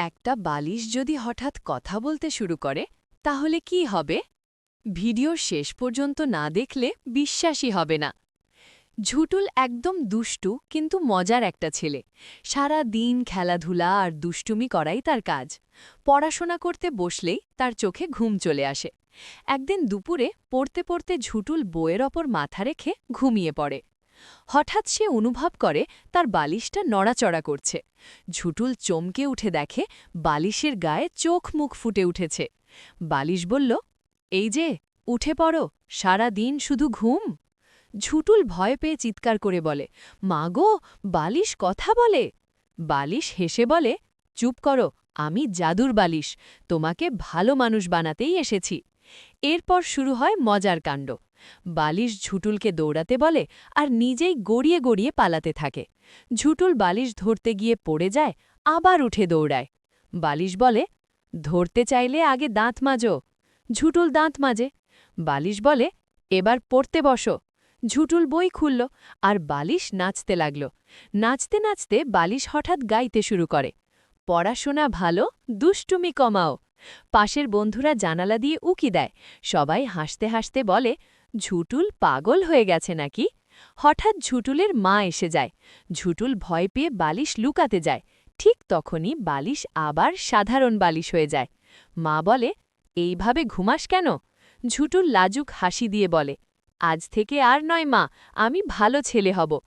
একটা বালিশ যদি হঠাৎ কথা বলতে শুরু করে, তাহলে কি হবে? ভিডিও শেষ পর্যন্ত না দেখলে বিশ্বাসই হবে না। ঝুটুল একদম দুষ্টু কিন্তু মজার একটা ছেলে। সারা দিন খেলাধুলা আর দুষ্টুমি করাই তার কাজ। পড়াশোনা করতে বসলেই তার চোখে ঘুম চলে আসে। একদিন দুপুরে পড়তে পড়তে ঝুটুল বইয়ের ওপর মাথা রেখে ঘুমিয়ে পড়ে। হঠাৎ সে অনুভব করে তার বালিশটা নড়াচড়া করছে। ঝুটুল চমকে উঠে দেখে বালিশের গায়ে চোখ মুখ ফুটে উঠেছে। বালিশ বলল, এই যে, উঠে পড়ো, সারা দিন শুধু ঘুম। ঝুটুল ভয় পেয়ে চিৎকার করে বলে, মা গো, বালিশ কথা বলে? বালিশ হেসে বলে, চুপ করো, আমি জাদুর বালিশ, তোমাকে ভালো মানুষ বানাতেই এসেছি। এরপর শুরু হয় মজার কাণ্ড। বালিশ ঝুটুলকে দৌড়াতে বলে আর নিজেই গড়িয়ে গড়িয়ে পালাতে থাকে। ঝুটুল বালিশ ধরতে গিয়ে পড়ে যায়, আবার উঠে দৌড়ায়। বালিশ বলে, ধরতে চাইলে আগে দাঁত মাজো। ঝুটুল দাঁত মাজে। বালিশ বলে, এবার পড়তে বসো। ঝুটুল বই খুলল আর বালিশ নাচতে লাগল। নাচতে নাচতে বালিশ হঠাৎ গাইতে শুরু করে। পড়াশোনা ভালো, দুষ্টুমি কমাও। পাশের বন্ধুরা জানালা দিয়ে উকি দেয়। সবাই হাসতে হাসতে বলে ঝুটুল পাগল হয়ে গেছে নাকি? হঠাৎ ঝুটুলের মা এসে যায়। ঝুটুল ভয় পেয়ে বালিশ লুকাতে যায়। ঠিক তখনই বালিশ আবার সাধারণ বালিশ হয়ে যায়। মা বলে, এইভাবে ঘুমাস কেন? ঝুটুল লাজুক হাসি দিয়ে বলে, আজ থেকে আর নয় মা, আমি ভালো ছেলে হব।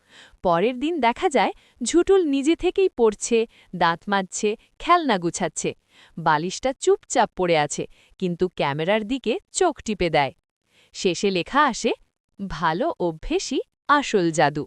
পরের দিন দেখা যায়, ঝুটুল নিজে থেকেই পড়ছে, দাঁত মাজছে, খেলনা গুছাচ্ছে। বালিশটা চুপচাপ পড়ে আছে, কিন্তু ক্যামেরার দিকে চোখ টিপে দেয়। শেষে লেখা আসে ভালো অভ্যেসই আসল জাদু।